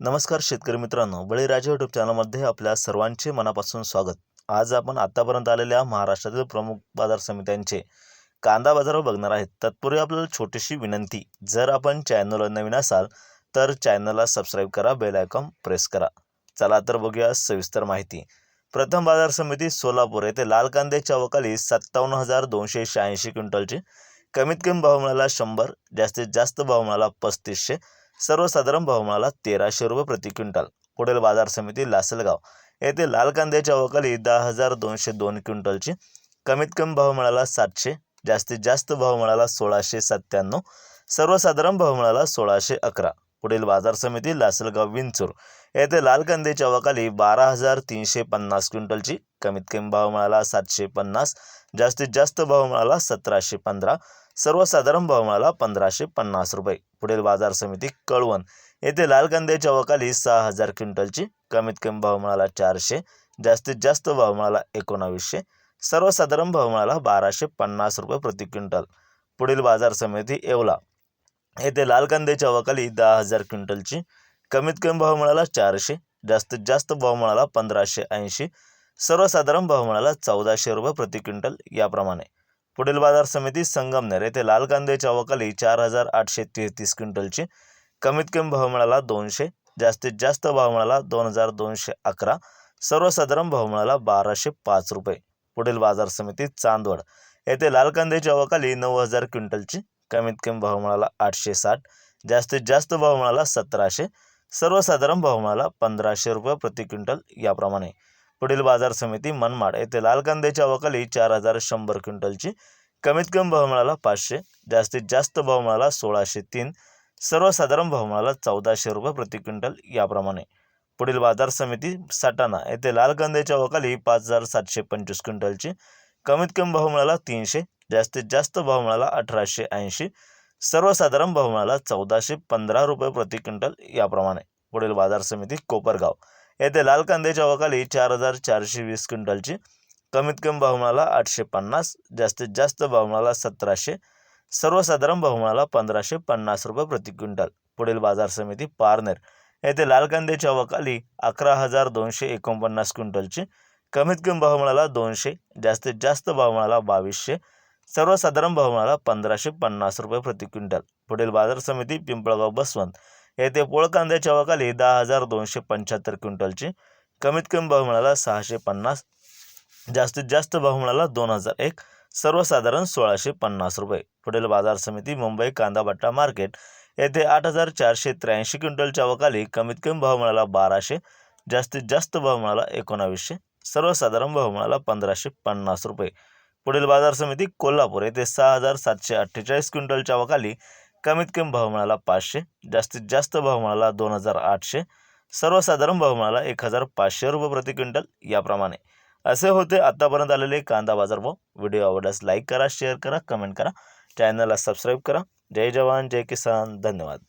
नमस्कार शेतकरी मित्रांनो बळीराजा युट्यूब चॅनलमध्ये आपल्या सर्वांचे मनापासून स्वागत. आज आपण आतापर्यंत आलेल्या महाराष्ट्रातील प्रमुख बाजार समित्यांचे कांदा बाजारावर बघणार आहेत. तत्पूर्वी आपल्याला छोटीशी विनंती जर आपण चॅनलवर नवीन असाल तर चॅनलला सबस्क्राईब करा बेल आयकॉन प्रेस करा. चला तर बघूया सविस्तर माहिती. प्रथम बाजार समिती सोलापूर येथे लाल कांद्याच्या वकाली सत्तावन्न हजार दोनशे शहाऐंशी क्विंटलचे कमीत कमी भाव मिळाला शंभर जास्तीत जास्त भाव मिळाला पस्तीसशे सर्वसाधारण भाव मिळाला तेराशे रुपये प्रति क्विंटल. पुढील बाजार समिती लासलगाव येथे लाल कांद्याच्या अवकाली दहा हजार दोनशे दोन क्विंटलची कमीत कमी भाव मिळाला सातशे जास्तीत जास्त भाव मिळाला सोळाशे सत्त्याण्णव सर्वसाधारण भाव मिळाला सोळाशे अकरा. पुढील बाजार समिती लासलगाव विंचूर येथे लाल कांद्याच्या अवकाली बारा हजार तीनशे पन्नास क्विंटलची कमीत कमी भाव मिळाला सातशे पन्नास जास्तीत जास्त भाव मिळाला सतराशे पंधरा सर्वसाधारण भाव मिळाला पंधराशे पन्नास रुपये. पुढील बाजार समिती कळवण. येथे लाल कांद्याच्या वकाली सहा हजार क्विंटलची कमीत कमी भाव मिळाला चारशे जास्तीत जास्त भाव मिळाला एकोणावीसशे सर्वसाधारण भाव मिळाला बाराशे पन्नास रुपये प्रति क्विंटल. पुढील बाजार समिती येवला. येथे लाल कांद्याच्या वकाली दहा हजार क्विंटलची कमीत कमी भाव मिळाला चारशे जास्तीत जास्त भाव मिळाला पंधराशे ऐंशी सर्वसाधारण भाव मिळाला चौदाशे रुपये प्रति क्विंटल याप्रमाणे. पुढील बाजार समिती संगमनेर येथे लाल कांद्याच्या अवकाली चार हजार आठशे तेहतीस क्विंटलची. कमीत कमी भाव मिळाला दोनशे जास्तीत जास्त भाव मिळाला दोन हजार दोनशे अकरा सर्वसाधारण भाव मिळाला बाराशे पाच रुपये. पुढील बाजार समिती चांदवड येथे लाल कांद्याच्या अवकाली नऊ हजार क्विंटलची. कमीत कमी भाव मिळाला आठशे साठ जास्तीत जास्त भाव मिळाला सतराशे सर्वसाधारण भाव पंधराशे रुपये प्रति क्विंटल याप्रमाणे. पुढील बाजार समिती मनमाड येथे लाल कांद्याच्या अवकाली चार हजार शंभर क्विंटलची. कमीत कमी भाव मिळाला पाचशे जास्तीत जास्त भाव मिळाला सोळाशे तीन. सर्वसाधारण भाव मिळाला चौदाशे रुपये प्रति क्विंटल याप्रमाणे. पुढील बाजार समिती सटाणा येथे लाल कांद्याच्या अवकाली पाच हजार सातशे पंचवीस क्विंटलची. कमीत कमी भाव मिळाला तीनशे जास्तीत जास्त भाव मिळाला अठराशे ऐंशी. सर्वसाधारण भवनाला चौदाशे पंधरा रुपये प्रति क्विंटल याप्रमाणे. पुढील बाजार समिती कोपरगाव. येथे लाल कांद्याच्या अवकाली चार हजार चारशे वीस क्विंटलची. कमीत कमी बहुमाला आठशे पन्नास जास्तीत जास्त बहुमाला सतराशे सर्वसाधारण बहुमाला पंधराशे पन्नास रुपये प्रति क्विंटल. पुढील बाजार समिती पारनेर. येथे लाल कांद्याच्या अवकाली अकरा हजार दोनशे एकोणपन्नास क्विंटलची. कमीत कमी बहुमाला दोनशे जास्तीत जास्त बहुमाला बावीसशे सर्वसाधारण भावनाला पंधराशे पन्नास रुपये प्रति क्विंटल. पुढील बाजार समिती पिंपळगाव बसवंत. येथे पोळ कांद्याच्या अवकाली दहा हजार दोनशे पंच्याहत्तर क्विंटलची. कमीत कमी भाव मिळाला सहाशे पन्नास. जास्तीत जास्त भाव मिळाला दोन हजार एक. सर्वसाधारण सोळाशे पन्नास रुपये. पुढील बाजार समिती मुंबई कांदा बट्टा मार्केट. येथे आठ हजार चारशे त्र्याऐंशी क्विंटलच्या वकाली कमीत कमी भाव मिळाला बाराशे. जास्तीत जास्त भाव मिळाला एकोणावीसशे. सर्वसाधारण भाव मिळाला पंधराशे पन्नास रुपये. पुढील बाजार समिती कोल्हापूर येथे सहा हजार सातशे अठ्ठेचाळीस क्विंटलच्या वकाली कमीत कमी भाव मिळाला पाचशे जास्तीत जास्त भाव मिळाला दोन हजार आठशे सर्वसाधारण भाव मिळाला एक हजार पाचशे रुपये प्रति क्विंटल याप्रमाणे. असे होते आत्तापर्यंत आलेले कांदा बाजार भाव. व्हिडिओ आवडल्यास लाईक करा शेअर करा कमेंट करा चॅनलला सबस्क्राईब करा. जय जवान जय किसान. धन्यवाद.